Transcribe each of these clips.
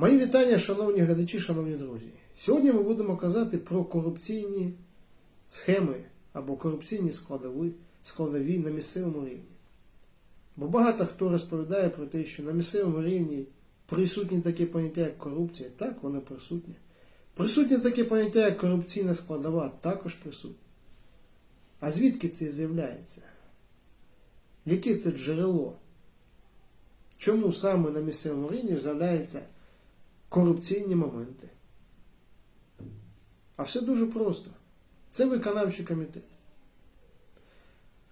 Мої вітання, шановні глядачі, шановні друзі. Сьогодні ми будемо казати про корупційні схеми або корупційні складові, складові на місцевому рівні. Бо багато хто розповідає про те, що на місцевому рівні присутні таке поняття, як корупція. Так, воно присутнє. Присутнє таке поняття, як корупційна складова, також присутнє. А звідки це з'являється? Яке це джерело? Чому саме на місцевому рівні з'являються корупційні моменти? А все дуже просто. Це виконавчий комітет.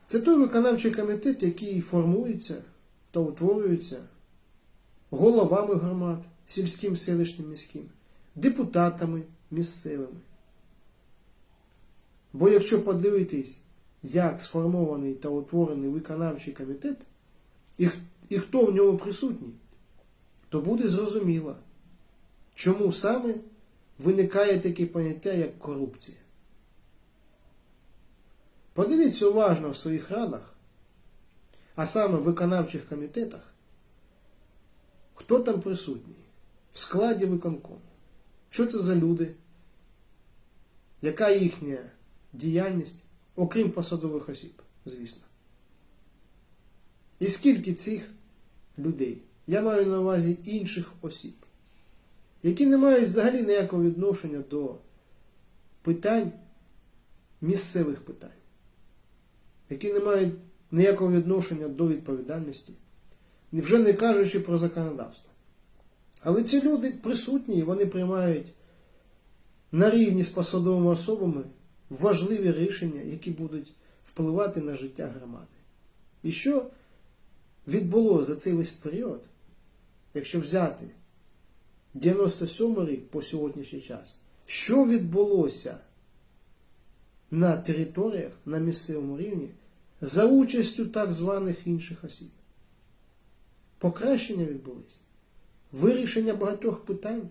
Це той виконавчий комітет, який формується та утворюється головами громад, сільським, селищним, міським, депутатами місцевими. Бо якщо подивитись, як сформований та утворений виконавчий комітет, і, і хто в ньому присутній, то буде зрозуміло, чому саме виникає таке поняття, як корупція. Подивіться уважно в своїх радах, а саме в виконавчих комітетах, хто там присутній в складі виконкому. Що це за люди? Яка їхня діяльність, окрім посадових осіб, звісно. І скільки цих людей? Я маю на увазі інших осіб, які не мають взагалі ніякого відношення до питань, місцевих питань, які не мають ніякого відношення до відповідальності, вже не кажучи про законодавство. Але ці люди присутні і вони приймають на рівні з посадовими особами важливі рішення, які будуть впливати на життя громади. І що відбулося за цей весь період, якщо взяти 97 рік по сьогоднішній час, що відбулося на територіях на місцевому рівні за участю так званих інших осіб? Покращення відбулись? Вирішення багатьох питань?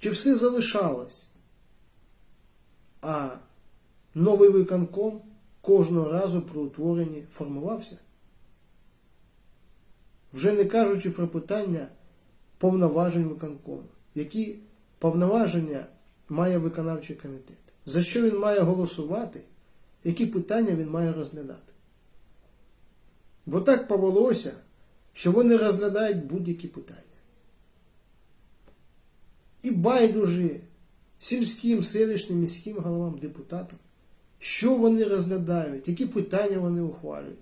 Чи все залишалось? А новий виконком кожного разу при утворенні формувався? Вже не кажучи про питання повноважень виконкому. Які повноваження має виконавчий комітет? За що він має голосувати? Які питання він має розглядати? Бо так повелося, що вони розглядають будь-які питання. І байдужі сільським, селищним, міським головам, депутатам, що вони розглядають, які питання вони ухвалюють.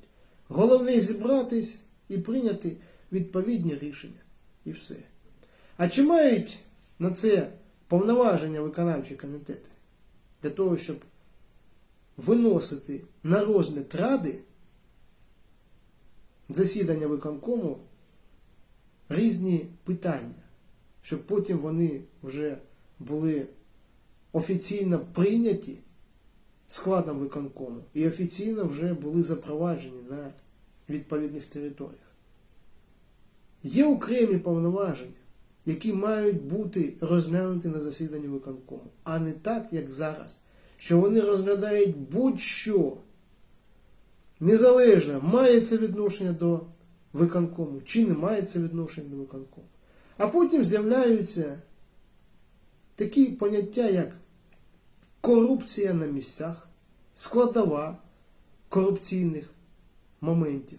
Головне зібратись і прийняти відповідні рішення. І все. А чи мають на це повноваження виконавчі комітети для того, щоб виносити на розгляд ради засідання виконкому різні питання, щоб потім вони вже були офіційно прийняті складом виконкому і офіційно вже були запроваджені на відповідних територіях. Є окремі повноваження, які мають бути розглянуті на засіданні виконкому, а не так, як зараз, що вони розглядають будь-що. Незалежно, має це відношення до виконкому, чи не має це відношення до виконкому. А потім з'являються такі поняття, як корупція на місцях, складова корупційних моментів.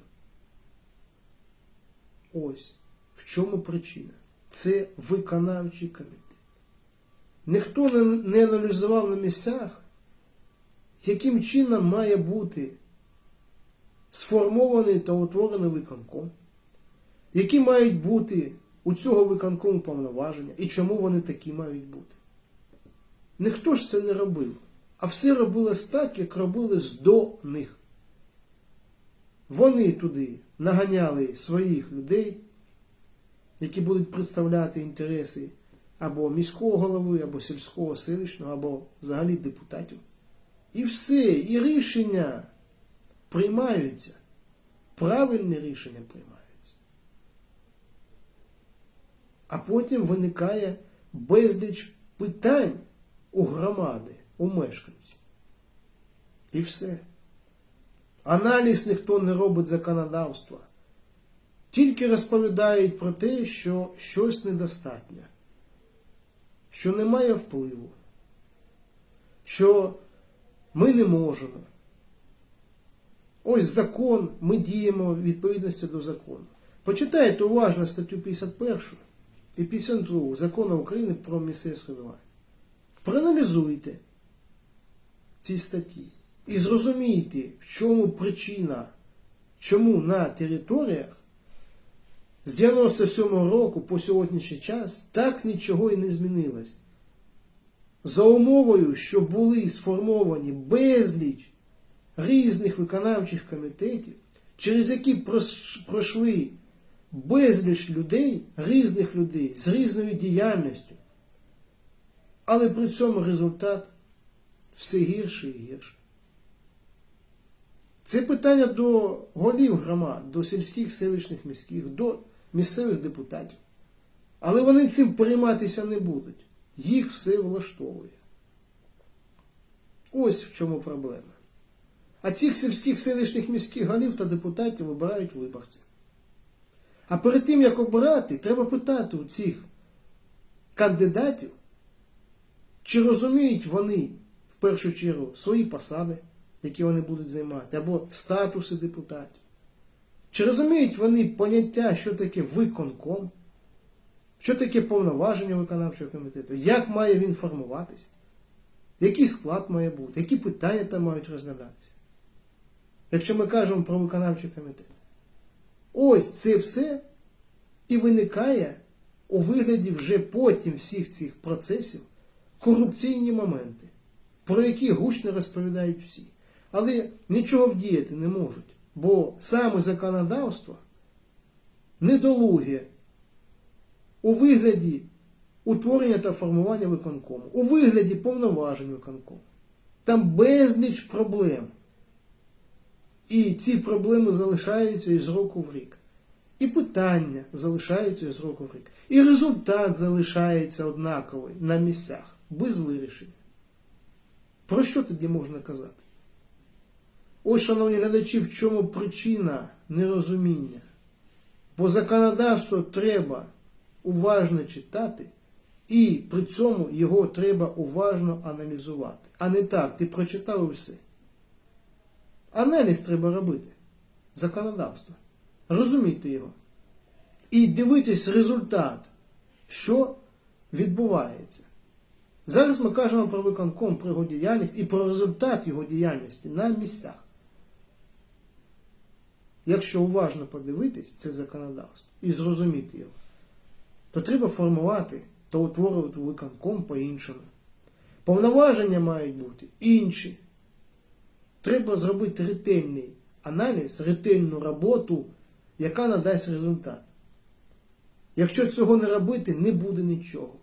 Ось в чому причина. Це виконавчий комітет. Ніхто не, аналізував на місцях, яким чином має бути сформований та утворений виконком, які мають бути у цього виконкому повноваження і чому вони такі мають бути. Ніхто ж це не робив, а все робилось так, як робилось до них. Вони туди наганяли своїх людей, які будуть представляти інтереси або міського голови, або сільського селищного, або взагалі депутатів. І все, і рішення приймаються. Правильні рішення приймаються. А потім виникає безліч питань у громади, у мешканців. І все. Аналіз ніхто не робить законодавства. тільки розповідають про те, що щось недостатньо, що немає впливу, що ми не можемо. Ось закон, ми діємо в відповідності до закону. Почитайте уважно статтю 51 і 52 закону України про місцеве самоврядування. Проаналізуйте ці статті і зрозумійте, в чому причина, чому на територіях з 97-го року по сьогоднішній час так нічого і не змінилось. За умовою, що були сформовані безліч різних виконавчих комітетів, через які пройшли безліч людей, різних людей з різною діяльністю. Але при цьому результат все гірше і гірше. Це питання до голів громад, до сільських, селищних, міських, до місцевих депутатів. Але вони цим перейматися не будуть. Їх все влаштовує. Ось в чому проблема. А цих сільських, селищних, міських голів та депутатів вибирають виборці. А перед тим, як обирати, треба питати у цих кандидатів, чи розуміють вони в першу чергу свої посади, які вони будуть займати, або статуси депутатів. Чи розуміють вони поняття, що таке виконком, що таке повноваження виконавчого комітету, як має він формуватись, який склад має бути, які питання там мають розглядатися. Якщо ми кажемо про виконавчий комітет. Ось це все і виникає у вигляді вже потім всіх цих процесів корупційні моменти, про які гучно розповідають всі. Але нічого вдіяти не можуть, бо саме законодавство недолуге у вигляді утворення та формування виконкому, у вигляді повноважень виконкому. Там безліч проблем. І ці проблеми залишаються із року в рік. І питання залишаються із року в рік. І результат залишається однаковий на місцях, без вирішення. Про що тоді можна казати? Ось, шановні глядачі, в чому причина нерозуміння. Бо законодавство треба уважно читати, і при цьому його треба уважно аналізувати. А не так, ти прочитав і все. Аналіз треба робити. Законодавство. Розумійте його. І дивитись результат, що відбувається. Зараз ми кажемо про виконком, про його діяльність і про результат його діяльності на місцях. Якщо уважно подивитись це законодавство і зрозуміти його, то треба формувати та утворювати виконком по-іншому. Повноваження мають бути інші. Треба зробити ретельний аналіз, ретельну роботу, яка надасть результат. Якщо цього не робити, не буде нічого.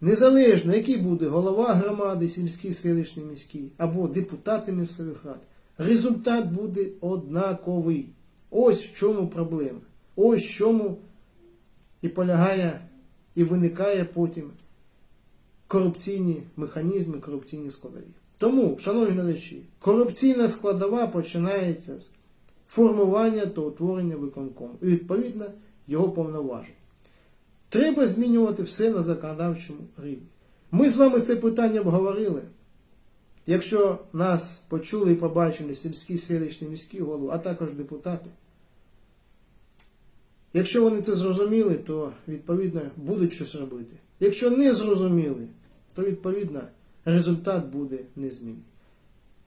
Незалежно, який буде голова громади, сільський, селищний, міський, або депутати місцевих рад, результат буде однаковий. Ось в чому проблема. Ось в чому і полягає, і виникає потім корупційні механізми, корупційні складові. Тому, шановні глядачі, корупційна складова починається з формування та утворення виконкому і, відповідно, його повноважень. Треба змінювати все на законодавчому рівні. Ми з вами це питання обговорили. Якщо нас почули і побачили сільські, селищні, міські голови, а також депутати, якщо вони це зрозуміли, то відповідно будуть щось робити. Якщо не зрозуміли, то відповідно результат буде незмінний.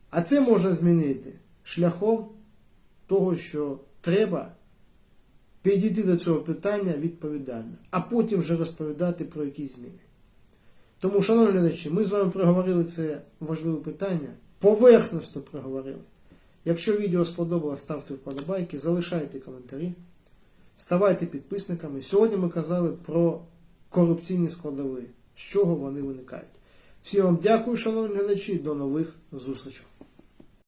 А це можна змінити шляхом того, що треба підійти до цього питання відповідально, а потім вже розповідати про якісь зміни. Тому, шановні глядачі, ми з вами проговорили це важливе питання, поверхностно проговорили. Якщо відео сподобалось, ставте вподобайки, залишайте коментарі, ставайте підписниками. Сьогодні ми казали про корупційні складові, з чого вони виникають. Всім вам дякую, шановні глядачі, до нових зустрічей.